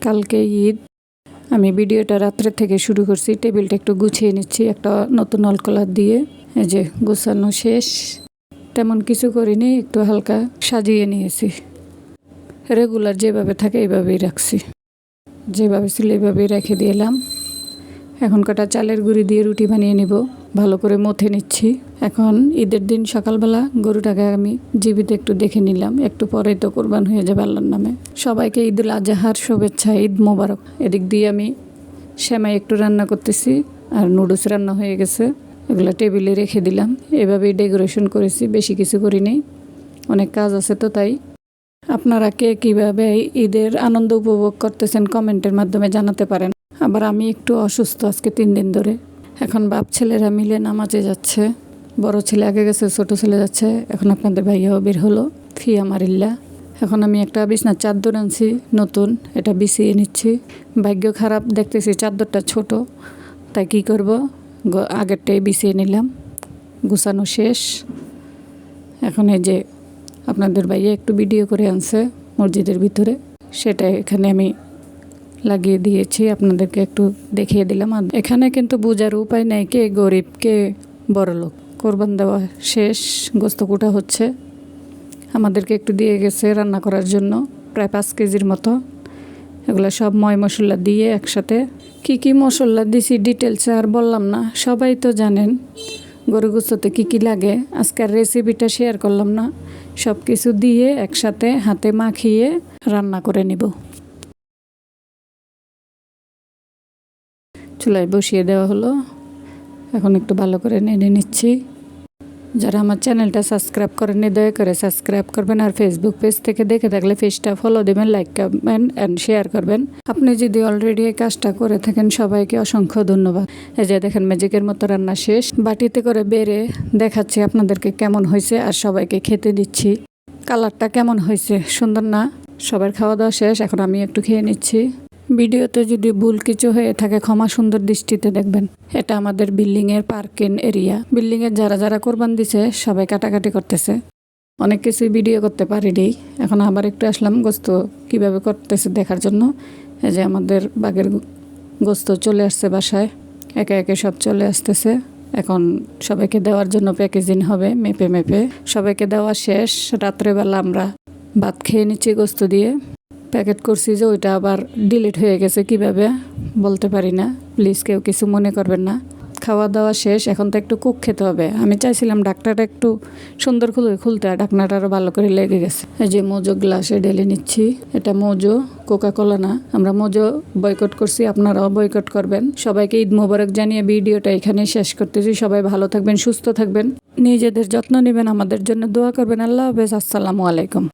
কালকে ঈদ। আমি ভিডিওটা রাত্রে থেকে শুরু করছি। টেবিলটা একটু গুছিয়ে নিচ্ছি, একটা নতুন অলকলার দিয়ে। এই যে গুছানো শেষ। তেমন কিছু করিনি, একটু হালকা সাজিয়ে নিয়েছি। রেগুলার যেভাবে থাকে এইভাবেই রাখছি। যেভাবে ছিল এইভাবেই রেখে দিলাম। এখন কটা চালের গুঁড়ি দিয়ে রুটি বানিয়ে নিব। ভালো করে মথে নিচ্ছি। এখন ঈদের দিন সকালবেলা গরুটাকে আমি জীবিত একটু দেখে নিলাম। একটু পরেই তো কোরবান হয়ে যাবে আল্লাহর নামে। সবাইকে ঈদুল আজহার শুভেচ্ছা, ঈদ মোবারক। এদিক দিয়ে আমি সেমাই একটু রান্না করতেছি আর নুডলস রান্না হয়ে গেছে। এগুলো টেবিলে রেখে দিলাম। এভাবেই ডেকোরেশন করেছি, বেশি কিছু করিনি। অনেক কাজ আছে তো তাই। আপনারা কে কীভাবে ঈদের আনন্দ উপভোগ করতেছেন কমেন্টের মাধ্যমে জানাতে পারেন। আবার আমি একটু অসুস্থ আজকে তিন দিন ধরে। এখন বাপ ছেলেরা মিলে নামাজে যাচ্ছে, বড় ছেলে আগে গেছে, ছোট ছেলে যাচ্ছে, এখন আপনাদের ভাইয়াও বের হলো, ফি আমারিল্লা এখন আমি একটা বিছনার চাদর আনছি, নতুন, এটা বিছিয়ে নিচ্ছি। ভাগ্য খারাপ, দেখতেছি চাদরটা ছোট, তাই কি করব? আগেরটাই বিছিয়ে নিলাম, গুছানো শেষ। এখন এই যে আপনাদের ভাইয়া একটু ভিডিও করে আনছে মসজিদের ভিতরে, সেটা এখানে আমি লাগিয়ে দিয়েছি, আপনাদেরকে একটু দেখিয়ে দিলাম। আর এখানে কিন্তু বোঝার উপায় নেই কে গরিব, কে বড়লোক কোরবান দেওয়া শেষ, গোস্ত কুটা হচ্ছে। আমাদেরকে একটু দিয়ে গেছে রান্না করার জন্য, প্রায় পাঁচ কেজির মতো। এগুলো সব ময় মশলা দিয়ে একসাথে। কি কি মশলা দিছি ডিটেলসে আর বললাম না, সবাই তো জানেন গরু গুস্ততে কী কী লাগে। আজকের রেসিপিটা শেয়ার করলাম না সব কিছু দিয়ে একসাথে হাতে মাখিয়ে রান্না করে নিব। চুলায় বসিয়ে দেওয়া হলো। এখন একটু ভালো করে নেড়ে নিচ্ছি। যারা আমার চ্যানেলটা সাবস্ক্রাইব করেননি, দয়া করে সাবস্ক্রাইব করবেন আর ফেসবুক পেজ থেকে দেখে থাকলে পেজটা ফলো দেবেন লাইক করবেন অ্যান্ড শেয়ার করবেন। আপনি যদি অলরেডি এই কাজটা করে থাকেন, সবাইকে অসংখ্য ধন্যবাদ। এই যে দেখেন ম্যাজিকের মতো রান্না শেষ। বাটিতে করে বেড়ে দেখাচ্ছি আপনাদেরকে কেমন হয়েছে আর সবাইকে খেতে দিচ্ছি। কালারটা কেমন হয়েছে? সুন্দর না? সবার খাওয়া দাওয়া শেষ। এখন আমি একটু খেয়ে নিচ্ছি। ভিডিওতে যদি ভুল কিছু হয়ে থাকে, ক্ষমা সুন্দর দৃষ্টিতে দেখবেন। এটা আমাদের বিল্ডিং এর পার্কিং এরিয়া। বিল্ডিং এর যারা যারা কোরবান দিছে, সবাই কাটাকাটি করতেছে। অনেক কিছুই ভিডিও করতে পারিনি। এখন আবার একটু আসলাম গোস্ত কীভাবে করতেছে দেখার জন্য। এই যে আমাদের বাঘের গোস্ত চলে আসছে বাসায়। একে একে সব চলে আসতেছে। এখন সবাইকে দেওয়ার জন্য প্যাকেজিং হবে, মেপে মেপে। সবাইকে দেওয়া শেষ। রাত্রেবেলা আমরা ভাত খেয়ে নিচ্ছি গোস্ত দিয়ে। প্যাকেট করছি যে ওইটা আবার ডিলিট হয়ে গেছে, কীভাবে? বলতে পারি না। প্লিজ কেউ কিছু মনে করবেন না। খাওয়া দাওয়া শেষ, এখন তো একটু কুক খেতে হবে। আমি চাইছিলাম ডাকনাটা একটু সুন্দর খুলে খুলতে, আর ডাকনাটা আরও ভালো করে লেগে গেছে। এই যে মোজো গ্লাসে ঢেলে নিচ্ছি। এটা মোজো কোকা কোলা না। আমরা মোজো বয়কট করছি, আপনারাও বয়কট করবেন। সবাইকে ঈদ মোবারক জানিয়ে ভিডিওটা এখানে শেষ করতেছি। সবাই ভালো থাকবেন, সুস্থ থাকবেন। নিজেদের যত্ন নেবেন, আমাদের জন্য দোয়া করবেন। আল্লাহ হাফেজ। আসসালামু আলাইকুম।